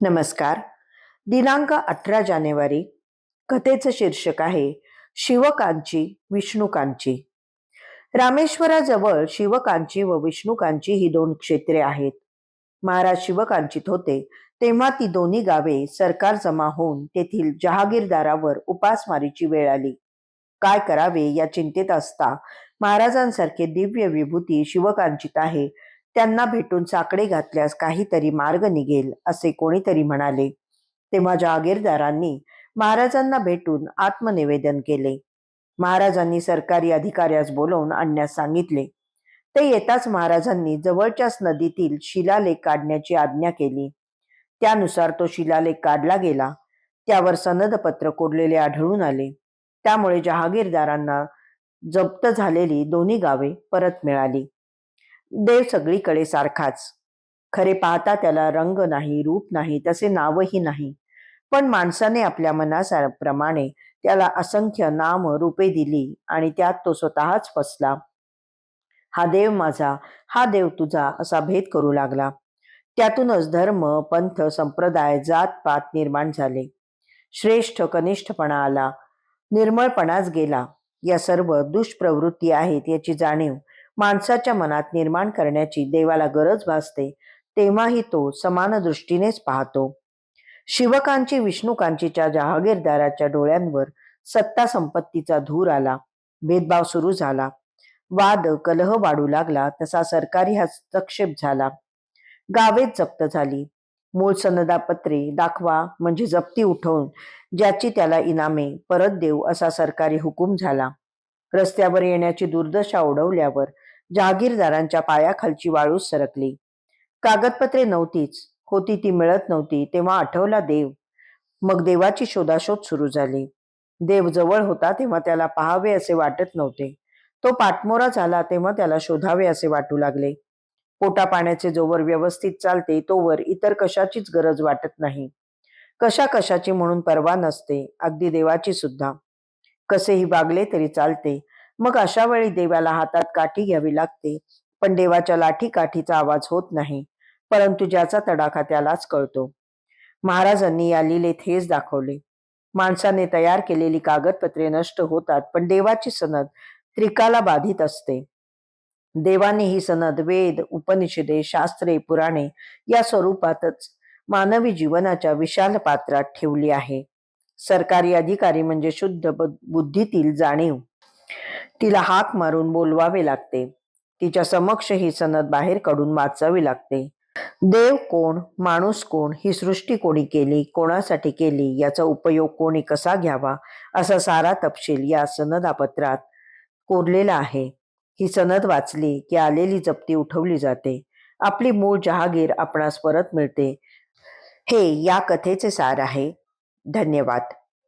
नमस्कार. दिनांक अठरा जानेवारी. कथेचं शीर्षक आहे शिवकांची विष्णुकांची. रामेश्वराजवळ शिवकांची व विष्णुकांची ही दोन क्षेत्रे आहेत. महाराज शिवकांचित होते तेव्हा ती दोन्ही गावे सरकार जमा होऊन तेथील जहागीरदारावर उपासमारीची वेळ आली. काय करावे या चिंतेत असता महाराजांसारखे दिव्य विभूती शिवकांचित आहे त्यांना भेटून साकडे घातल्यास काहीतरी मार्ग निघेल असे कोणीतरी म्हणाले. तेव्हा जहागीरदारांनी महाराजांना भेटून आत्मनिवेदन केले. महाराजांनी सरकारी अधिकाऱ्यास बोलवून आणण्यास सांगितले. ते येताच महाराजांनी जवळच्याच नदीतील शिलालेख काढण्याची आज्ञा केली. त्यानुसार तो शिलालेख काढला गेला. त्यावर सनदपत्र कोरलेले आढळून आले. त्यामुळे जहागीरदारांना जप्त झालेली दोन्ही गावे परत मिळाली. देव सगळीकडे सारखाच. खरे पाहता त्याला रंग नाही रूप नाही तसे नावही नाही. पण माणसाने आपल्या मनाप्रमाणे त्याला असंख्य नाम रूपे दिली आणि त्यात तो स्वतःच फसला. हा देव माझा हा देव तुझा असा भेद करू लागला. त्यातूनच धर्म पंथ संप्रदाय जात पात निर्माण झाले. श्रेष्ठ कनिष्ठपणा आला. निर्मळपणाच गेला. या सर्व दुष्प्रवृत्ती आहेत याची जाणीव माणसाच्या मनात निर्माण करण्याची देवाला गरज भासते तेव्हाही तो समान दृष्टीनेच पाहतो. शिवकांची विष्णुकांचीच्या जहागीरदाराच्या डोळ्यांवर सत्ता संपत्तीचा धूर आला भेदभाव सुरू झाला. वाद कलह वाढू लागला तसा सरकारी हस्तक्षेप झाला. गावेच जप्त झाली. मूळ सनदापत्रे दाखवा म्हणजे जप्ती उठवून ज्याची त्याला इनामे परत देऊ असा सरकारी हुकूम झाला. रस्त्यावर येण्याची दुर्दशा ओढवल्यावर जहागीरदारांच्या पायाखालची वाळूच सरकली. कागदपत्रे नव्हतीच. होती ती मिळत नव्हती तेव्हा आठवला देव. मग देवाची शोधाशोध सुरू झाली. देव जवळ होता तेव्हा त्याला पाहावे असे वाटत नव्हते. तो पाठमोरा झाला तेव्हा त्याला शोधावे असे वाटू लागले. पोटा पाण्याचे जोवर व्यवस्थित चालते तोवर इतर कशाचीच गरज वाटत नाही. कशा कशाची म्हणून पर्वा नसते अगदी देवाची सुद्धा. कसेही वागले तरी चालते मग अशा वेळी देवाला हातात काठी घ्यावी लागते पण देवाच्या लाठी काठीचा आवाज होत नाही परंतु ज्याचा तडाखा त्यालाच कळतो. महाराजांनी या लिलेत हेच दाखवले. माणसाने तयार केलेली कागदपत्रे नष्ट होतात पण देवाची सनद त्रिकाला बाधित असते. देवाने ही सनद वेद उपनिषदे शास्त्रे पुराणे या स्वरूपातच मानवी जीवनाच्या विशाल पात्रात ठेवली आहे. सरकारी अधिकारी म्हणजे शुद्ध बुद्धीतील जाणीव. तिला हाक मारून बोलवावे लागते. तिच्या समक्ष ही सनद बाहेर काढून वाचावी लागते. देव कोण माणूस कोण ही सृष्टी कोणी केली कोणासाठी केली याचा उपयोग कोणी कसा घ्यावा असा सारा तपशील या सनदापत्रात कोरलेला आहे. ही सनद वाचली की आलेली जप्ती उठवली जाते. आपली मूळ जहागीर आपणास परत मिळते. हे या कथेचे सार आहे. धन्यवाद.